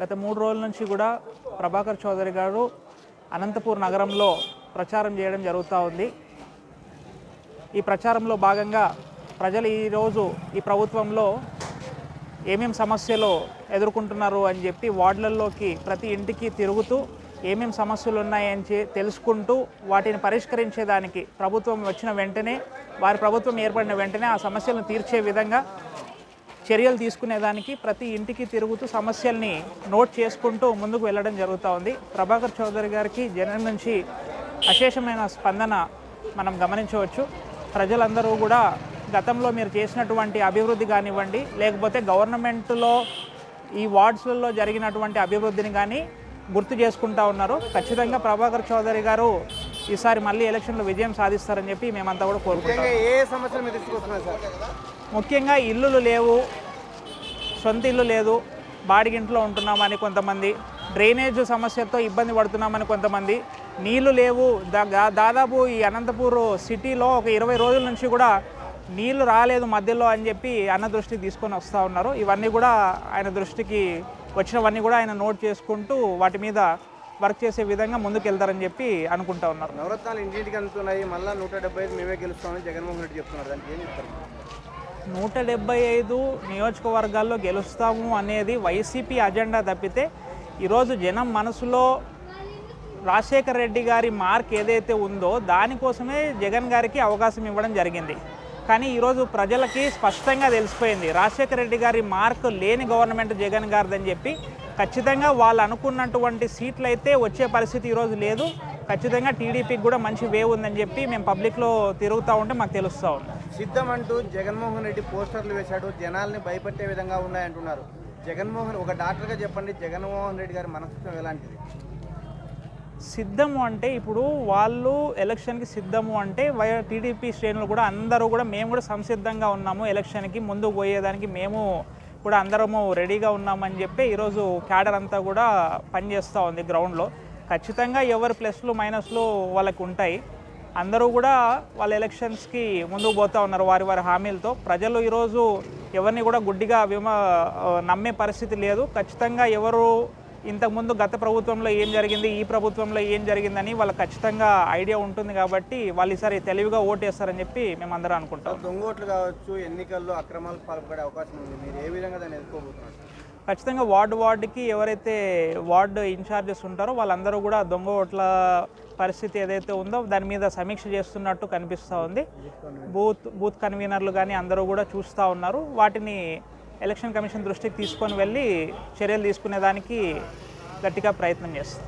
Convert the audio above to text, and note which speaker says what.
Speaker 1: గత మూడు రోజుల నుంచి కూడా ప్రభాకర్ చౌదరి గారు అనంతపూర్ నగరంలో ప్రచారం చేయడం జరుగుతూ ఉంది. ఈ ప్రచారంలో భాగంగా ప్రజలు ఈరోజు ఈ ప్రభుత్వంలో ఏమేం సమస్యలు ఎదుర్కొంటున్నారు అని చెప్పి వార్డులలోకి ప్రతి ఇంటికి తిరుగుతూ ఏమేం సమస్యలు ఉన్నాయని తెలుసుకుంటూ వాటిని పరిష్కరించేదానికి ప్రభుత్వం వచ్చిన వెంటనే వారి ప్రభుత్వం ఏర్పడిన వెంటనే ఆ సమస్యలను తీర్చే విధంగా చర్యలు తీసుకునేదానికి ప్రతి ఇంటికి తిరుగుతూ సమస్యల్ని నోట్ చేసుకుంటూ ముందుకు వెళ్ళడం జరుగుతూ ఉంది. ప్రభాకర్ చౌదరి గారికి జనం నుంచి అశేషమైన స్పందన మనం గమనించవచ్చు. ప్రజలందరూ కూడా గతంలో మీరు చేసినటువంటి అభివృద్ధి కానివ్వండి లేకపోతే గవర్నమెంట్లో ఈ వార్డ్స్లలో జరిగినటువంటి అభివృద్ధిని కానీ గుర్తు చేసుకుంటా ఉన్నారు. ఖచ్చితంగా ప్రభాకర్ చౌదరి గారు ఈసారి మళ్ళీ ఎలక్షన్లో విజయం సాధిస్తారని చెప్పి మేమంతా కూడా కోరుకుంటాం.
Speaker 2: ముఖ్యంగా
Speaker 1: ఇల్లులు లేవు సొంత ఇల్లు లేదు బాడిగింట్లో ఉంటున్నామని కొంతమంది డ్రైనేజ్ సమస్యతో ఇబ్బంది పడుతున్నామని కొంతమంది నీళ్ళు లేవు. దా- దా- దాదాపు ఈ అనంతపూర్ సిటీలో ఒక ఇరవై రోజుల నుంచి కూడా నీళ్ళు రాలేదు మధ్యలో అని చెప్పి అన్న దృష్టికి తీసుకొని వస్తూ ఉన్నారు. ఇవన్నీ కూడా ఆయన దృష్టికి వచ్చినవన్నీ కూడా ఆయన నోట్ చేసుకుంటూ వాటి మీద వర్క్ చేసే విధంగా ముందుకెళ్తారని చెప్పి అనుకుంటా ఉన్నారు.
Speaker 2: నవరత్నాలు ఇంటింటికి అందుతున్నాయి. మళ్ళీ నూట డెబ్బై ఐదు మేమే గెలుస్తామని జగన్మోహన్ రెడ్డి చెప్తున్నారు. దానికి ఏం చెప్తారు?
Speaker 1: నూట డెబ్బై ఐదు నియోజకవర్గాల్లో గెలుస్తాము అనేది వైసీపీ అజెండా తప్పితే ఈరోజు జనం మనసులో రాజశేఖర రెడ్డి గారి మార్క్ ఏదైతే ఉందో దానికోసమే జగన్ గారికి అవకాశం ఇవ్వడం జరిగింది. కానీ ఈరోజు ప్రజలకి స్పష్టంగా తెలిసిపోయింది. రాజశేఖర రెడ్డి గారి మార్క్ లేని గవర్నమెంట్ జగన్ గారిదని చెప్పి ఖచ్చితంగా వాళ్ళు అనుకున్నటువంటి సీట్లు అయితే వచ్చే పరిస్థితి ఈరోజు లేదు. ఖచ్చితంగా టీడీపీకి కూడా మంచి వేవ్ ఉందని చెప్పి మేము పబ్లిక్లో తిరుగుతూ ఉంటే మాకు తెలుస్తూ ఉంది.
Speaker 2: సిద్ధం అంటూ జగన్మోహన్ రెడ్డి పోస్టర్లు వేశాడు. జనాల్ని భయపెట్టే విధంగా ఉన్నాయంటున్నారు. జగన్మోహన్ ఒక డాక్టర్గా చెప్పండి జగన్మోహన్ రెడ్డి గారి మనస్తత్వం ఎలాంటిది?
Speaker 1: సిద్ధము అంటే ఇప్పుడు వాళ్ళు ఎలక్షన్కి సిద్ధము అంటే వై టీడీపీ శ్రేణులు కూడా అందరూ కూడా మేము కూడా సంసిద్ధంగా ఉన్నాము ఎలక్షన్కి. ముందుకు పోయేదానికి మేము కూడా అందరము రెడీగా ఉన్నామని చెప్పి ఈరోజు క్యాడర్ అంతా కూడా పనిచేస్తూ ఉంది గ్రౌండ్లో. ఖచ్చితంగా ఎవరి ప్లస్లు మైనస్లు వాళ్ళకు ఉంటాయి. అందరూ కూడా వాళ్ళ ఎలక్షన్స్కి ముందుకు పోతూ ఉన్నారు వారి వారి హామీలతో. ప్రజలు ఈరోజు ఎవరిని కూడా గుడ్డిగా విమ నమ్మే పరిస్థితి లేదు. ఖచ్చితంగా ఎవరు ఇంతకుముందు గత ప్రభుత్వంలో ఏం జరిగింది ఈ ప్రభుత్వంలో ఏం జరిగిందని వాళ్ళకి ఖచ్చితంగా ఐడియా ఉంటుంది కాబట్టి వాళ్ళు ఈసారి తెలివిగా ఓటేస్తారని చెప్పి మేము అందరం అనుకుంటాం.
Speaker 2: దొంగ ఓట్లు కావచ్చు ఎన్నికల్లో అక్రమాలు పాల్పడే అవకాశం ఉంది. మీరు ఏ విధంగా దాన్ని ఎదుర్కోబోతున్నారు?
Speaker 1: ఖచ్చితంగా వార్డు వార్డుకి ఎవరైతే వార్డు ఇన్ఛార్జెస్ ఉంటారో వాళ్ళందరూ కూడా దొంగ ఓట్ల పరిస్థితి ఏదైతే ఉందో దాని మీద సమీక్ష చేస్తున్నట్టు కనిపిస్తూ ఉంది. బూత్ బూత్ కన్వీనర్లు కానీ అందరూ కూడా చూస్తూ ఉన్నారు. వాటిని ఎలక్షన్ కమిషన్ దృష్టికి తీసుకొని వెళ్ళి చర్యలు తీసుకునేదానికి గట్టిగా ప్రయత్నం చేస్తాం.